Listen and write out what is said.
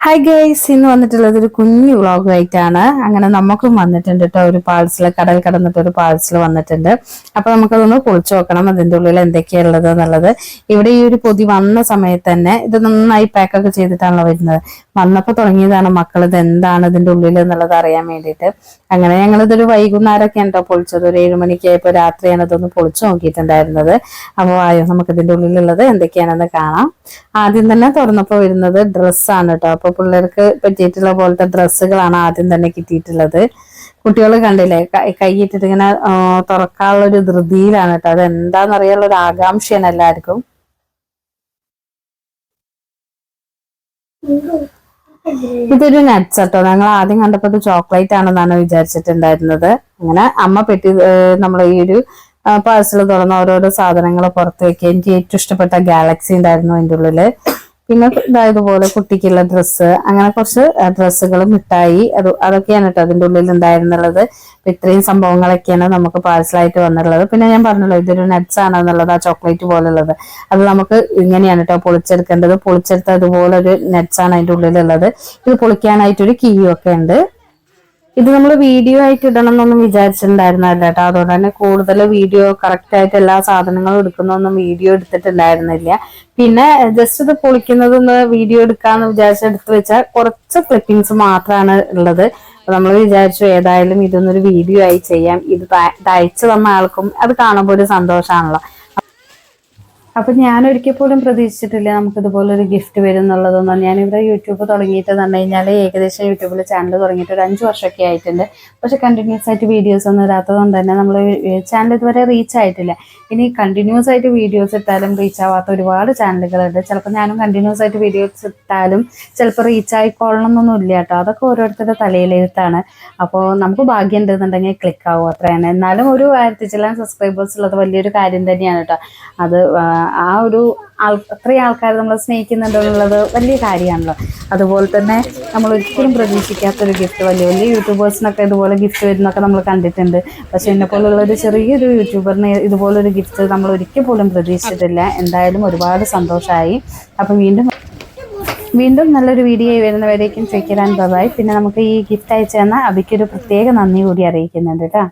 Hi guys ഇന്ന് വന്നിട്ടുള്ളത് ഒരു കുഞ്ഞു വ്ളോഗ് ആയിട്ടാണ് അങ്ങനെ നമുക്കും വന്നിട്ടുണ്ട് കേട്ടോ ഒരു പാഴ്സൽ കടൽ കടന്നിട്ട് ഒരു പാഴ്സൽ വന്നിട്ടുണ്ട്. അപ്പൊ നമുക്കതൊന്ന് പൊളിച്ചു നോക്കണം അതിന്റെ ഉള്ളിൽ എന്തൊക്കെയാണുള്ളത് എന്നുള്ളത്. ഇവിടെ ഈ ഒരു പൊതി വന്ന സമയത്ത് തന്നെ ഇത് നന്നായി പാക്കൊക്കെ ചെയ്തിട്ടാണല്ലോ വരുന്നത്. വന്നപ്പോൾ തുടങ്ങിയതാണ് മക്കൾ ഇത് എന്താണ് ഇതിന്റെ ഉള്ളിൽ എന്നുള്ളത് അറിയാൻ വേണ്ടിയിട്ട്. അങ്ങനെ ഞങ്ങൾ ഇതൊരു വൈകുന്നേരമൊക്കെ ഉണ്ടോ പൊളിച്ചത്? ഒരു ഏഴ് മണിക്കായപ്പോൾ രാത്രിയാണ് ഇതൊന്ന് പൊളിച്ചു നോക്കിയിട്ടുണ്ടായിരുന്നത്. അപ്പോൾ ആയോ നമുക്ക് ഇതിന്റെ ഉള്ളിലുള്ളത് എന്തൊക്കെയാണെന്ന് കാണാം. ആദ്യം തന്നെ തുറന്നപ്പോൾ വരുന്നത് ഡ്രസ്സാണ് കേട്ടോ. അപ്പോൾ പിള്ളേർക്ക് പറ്റിയിട്ടുള്ള പോലത്തെ ഡ്രസ്സുകളാണ് ആദ്യം തന്നെ കിട്ടിയിട്ടുള്ളത്. കുട്ടികൾ കണ്ടില്ലേ കൈയിട്ടിട്ട് ഇങ്ങനെ തുറക്കാനുള്ള ഒരു ധൃതിയിലാണ് കേട്ടോ. അത് എന്താണെന്നറിയാനുള്ള ഒരു ആകാംക്ഷയാണ് എല്ലാവർക്കും. ഇതൊരു നട്ട്സ് കേട്ടോ ഞങ്ങൾ ആദ്യം കണ്ടപ്പോൾ ഇത് ചോക്ലേറ്റ് ആണെന്നാണ് വിചാരിച്ചിട്ടുണ്ടായിരുന്നത്. അങ്ങനെ അമ്മ പെട്ടി നമ്മൾ ഈ ഒരു പാഴ്സൽ തുറന്ന ഓരോരോ സാധനങ്ങൾ പുറത്ത് വെക്കുക എനിക്ക് ഏറ്റവും ഇഷ്ടപ്പെട്ട ഗാലക്സി ഉണ്ടായിരുന്നു അതിന്റെ ഉള്ളിൽ. പിന്നെ ഇതായതുപോലെ കുട്ടിക്കുള്ള ഡ്രസ്സ് അങ്ങനെ കുറച്ച് ഡ്രസ്സുകൾ മിഠായി അത് അതൊക്കെയാണ് കേട്ടോ അതിന്റെ ഉള്ളിൽ ഉണ്ടായിരുന്നുള്ളത്. ഇത്രയും സംഭവങ്ങളൊക്കെയാണ് നമുക്ക് പാഴ്സലായിട്ട് വന്നിട്ടുള്ളത്. പിന്നെ ഞാൻ പറഞ്ഞല്ലോ ഇതൊരു നട്ട്സ് ആണെന്നുള്ളത് ആ ചോക്ലേറ്റ് പോലുള്ളത് അത് നമുക്ക് ഇങ്ങനെയാണ് കേട്ടോ പൊളിച്ചെടുക്കേണ്ടത്. പൊളിച്ചെടുത്ത അതുപോലെ ഒരു നട്ട്സ് ആണ് അതിന്റെ ഉള്ളിലുള്ളത്. ഇത് പൊളിക്കാനായിട്ടൊരു കീയും ഉണ്ട്. ഇത് നമ്മൾ വീഡിയോ ആയിട്ട് ഇടണം എന്നൊന്നും വിചാരിച്ചിട്ടുണ്ടായിരുന്നില്ല കേട്ടോ. അതുകൊണ്ട് തന്നെ കൂടുതൽ വീഡിയോ കറക്റ്റ് ആയിട്ട് എല്ലാ സാധനങ്ങളും എടുക്കുന്നൊന്നും വീഡിയോ എടുത്തിട്ടുണ്ടായിരുന്നില്ല. പിന്നെ ജസ്റ്റ് ഇത് പൊളിക്കുന്നതൊന്ന് വീഡിയോ എടുക്കാന്ന് വിചാരിച്ച് എടുത്ത് വെച്ചാൽ കുറച്ച് ക്ലിപ്പിങ്സ് മാത്രമാണ് ഉള്ളത്. നമ്മൾ വിചാരിച്ചു ഏതായാലും ഇതൊന്നൊരു വീഡിയോ ആയി ചെയ്യാം. ഇത് അയച്ചു തന്ന ആൾക്കും അത് കാണുമ്പോൾ ഒരു സന്തോഷമാണല്ലോ അപ്പൊ ഞാൻ ഒരിക്കൽ പോലും പ്രതീക്ഷിച്ചിട്ടില്ല നമുക്ക് ഇതുപോലെ ഒരു ഗിഫ്റ്റ് വരും എന്നുള്ളതൊന്നും ഞാനിവിടെ യൂട്യൂബ് തുടങ്ങിയിട്ട് പറഞ്ഞു കഴിഞ്ഞാൽ ഏകദേശം യൂട്യൂബിൽ ചാനൽ തുടങ്ങിയിട്ട് ഒരു അഞ്ച് വർഷമൊക്കെ ആയിട്ടുണ്ട്. പക്ഷെ കണ്ടിന്യൂസ് ആയിട്ട് വീഡിയോസ് ഒന്നും ഇടാത്തതുകൊണ്ട് തന്നെ നമ്മൾ ചാനൽ ഇതുവരെ റീച്ച് ആയിട്ടില്ല. ഇനി കണ്ടിന്യൂസ് ആയിട്ട് വീഡിയോസ് ഇട്ടാലും റീച്ച് ആവാത്ത ഒരുപാട് ചാനലുകളുണ്ട് ചിലപ്പോൾ ഞാനും കണ്ടിന്യൂസ് ആയിട്ട് വീഡിയോസ് ഇട്ടാലും ചിലപ്പോൾ റീച്ച് ആയിക്കോളണം എന്നൊന്നും ഇല്ല കേട്ടോ. അതൊക്കെ ഓരോരുത്തരുടെ തലയിലെഴുത്താണ്. അപ്പോൾ നമുക്ക് ഭാഗ്യം ഉണ്ടെന്നുണ്ടെങ്കിൽ ക്ലിക്ക് ആവും അത്രയാണ് എന്നാലും ഒരു ആയിരത്തി ചില സബ്സ്ക്രൈബേഴ്സ് ഉള്ളത് വലിയൊരു കാര്യം തന്നെയാണ് കേട്ടോ. അത് ആ, ഒരു ആൾ അത്രയും ആൾക്കാർ നമ്മളെ സ്നേഹിക്കുന്നുണ്ടോ എന്നുള്ളത് വലിയ കാര്യമാണല്ലോ. അതുപോലെ തന്നെ നമ്മൾ ഒരിക്കലും പ്രതീക്ഷിക്കാത്തൊരു ഗിഫ്റ്റ് വലിയ വലിയ യൂട്യൂബേഴ്സിനൊക്കെ ഇതുപോലെ ഗിഫ്റ്റ് വരുന്നൊക്കെ നമ്മൾ കണ്ടിട്ടുണ്ട്. പക്ഷെ എന്നെ പോലുള്ള ഒരു ചെറിയൊരു യൂട്യൂബറിന് ഇതുപോലൊരു ഗിഫ്റ്റ് നമ്മൾ ഒരിക്കൽ പോലും പ്രതീക്ഷിച്ചിട്ടില്ല. എന്തായാലും ഒരുപാട് സന്തോഷമായി അപ്പം വീണ്ടും വീണ്ടും നല്ലൊരു വീഡിയോ വരുന്നവരേക്കും ചോദിക്കാൻ ബൈ പിന്നെ നമുക്ക് ഈ ഗിഫ്റ്റ് അയച്ചു തന്ന അബിക്കൊരു പ്രത്യേക നന്ദി കൂടി അറിയിക്കുന്നുണ്ട് കേട്ടോ.